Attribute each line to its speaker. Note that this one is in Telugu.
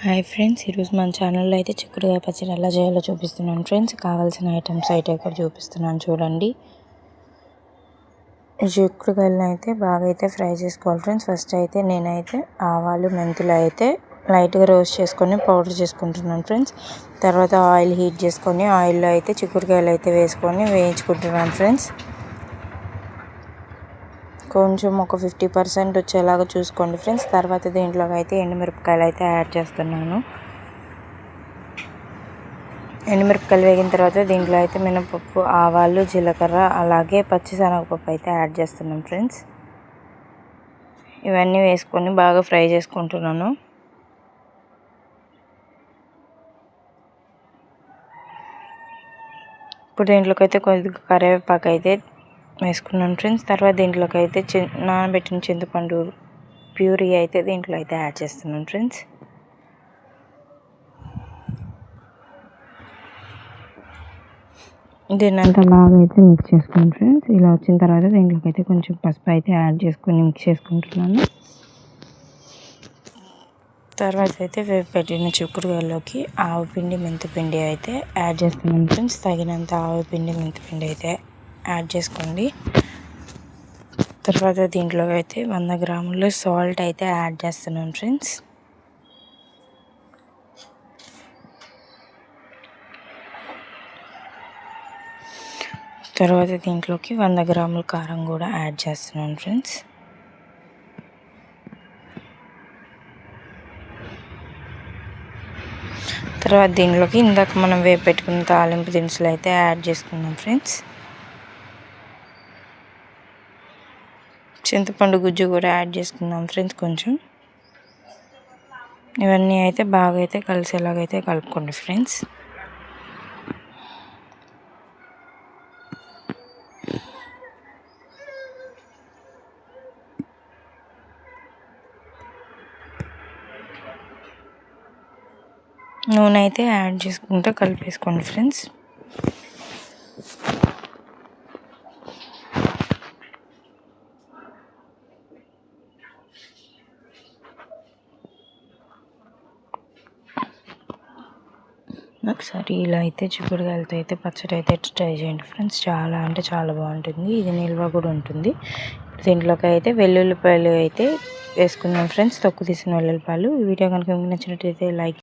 Speaker 1: హాయ్ ఫ్రెండ్స్ ఈరోజు మన ఛానల్లో అయితే చిక్కుడుగా పచ్చడి ఎలా చేయాలో చూపిస్తున్నాను. ఫ్రెండ్స్ కావాల్సిన ఐటమ్స్ అయితే ఇక్కడ చూపిస్తున్నాను చూడండి. చిక్కుడుగాయలను అయితే బాగా అయితే ఫ్రై చేసుకోవాలి ఫ్రెండ్స్. ఫస్ట్ అయితే నేనైతే ఆవాలు మెంతులు అయితే లైట్గా రోస్ట్ చేసుకొని పౌడర్ చేసుకుంటున్నాను ఫ్రెండ్స్. తర్వాత ఆయిల్ హీట్ చేసుకొని ఆయిల్లో అయితే చిక్కుడుకాయలు అయితే వేసుకొని వేయించుకుంటున్నాను ఫ్రెండ్స్. కొంచెం ఒక ఫిఫ్టీ పర్సెంట్ వచ్చేలాగా చూసుకోండి ఫ్రెండ్స్. తర్వాత దీంట్లోకి అయితే ఎండుమిరపకాయలు అయితే యాడ్ చేస్తున్నాను. ఎండుమిరపకాయలు వేగిన తర్వాత దీంట్లో అయితే మినపప్పు ఆవాలు జీలకర్ర అలాగే పచ్చిశనగపప్పు అయితే యాడ్ చేస్తున్నాం ఫ్రెండ్స్. ఇవన్నీ వేసుకొని బాగా ఫ్రై చేసుకుంటున్నాను. ఇప్పుడు దీంట్లోకి అయితే కొద్దిగా కరివేపాకు అయితే వేసుకున్నాను ఫ్రెండ్స్ తర్వాత దీంట్లోకి అయితే చి నానబెట్టిన చింతపండు ప్యూరీ అయితే దీంట్లో అయితే యాడ్ చేస్తున్నాను ఫ్రెండ్స్ దీన్ని అంతా బాగా అయితే మిక్స్ చేసుకోండి ఫ్రెండ్స్ ఇలా వచ్చిన తర్వాత దీంట్లోకి అయితే కొంచెం పసుపు అయితే యాడ్ చేసుకొని మిక్స్ చేసుకుంటున్నాను. తర్వాత అయితే వేపు పెట్టిన చిక్కుడుకాయలోకి ఆవు పిండి మెంతిపిండి అయితే యాడ్ చేస్తున్నాను ఫ్రెండ్స్ తగినంత ఆవు పిండి మెంతిపిండి అయితే యాడ్ చేసుకోండి. తర్వాత దీంట్లో అయితే వంద గ్రాములు సాల్ట్ అయితే యాడ్ చేస్తున్నాను ఫ్రెండ్స్. తర్వాత దీంట్లోకి వంద గ్రాముల కారం కూడా యాడ్ చేస్తున్నాను ఫ్రెండ్స్. తర్వాత దీనిలోకి ఇందాక మనం వేపెట్టుకున్న పెట్టుకున్న తాలింపు దినుసులు అయితే యాడ్ చేసుకున్నాం ఫ్రెండ్స్. చింతపండు గుజ్జు కూడా యాడ్ చేసుకుందాం ఫ్రెండ్స్ కొంచెం. ఇవన్నీ అయితే బాగా అయితే కలిసేలాగైతే కలుపుకోండి ఫ్రెండ్స్. నూనె అయితే యాడ్ చేసుకుంటూ కలిపేసుకోండి ఫ్రెండ్స్. ఒకసారి ఇలా అయితే చిక్కుడుకాయలతో అయితే పచ్చడి అయితే ట్రై చేయండి ఫ్రెండ్స్. చాలా అంటే చాలా బాగుంటుంది. ఇది నిల్వ కూడా ఉంటుంది. దీంట్లోకి అయితే వెల్లుల్లిపాయలు అయితే వేసుకుందాం ఫ్రెండ్స్. తొక్కు తీసిన వెల్లుల్లిపాయలు. ఈ వీడియో కనుక మీకు నచ్చినట్టయితే లైక్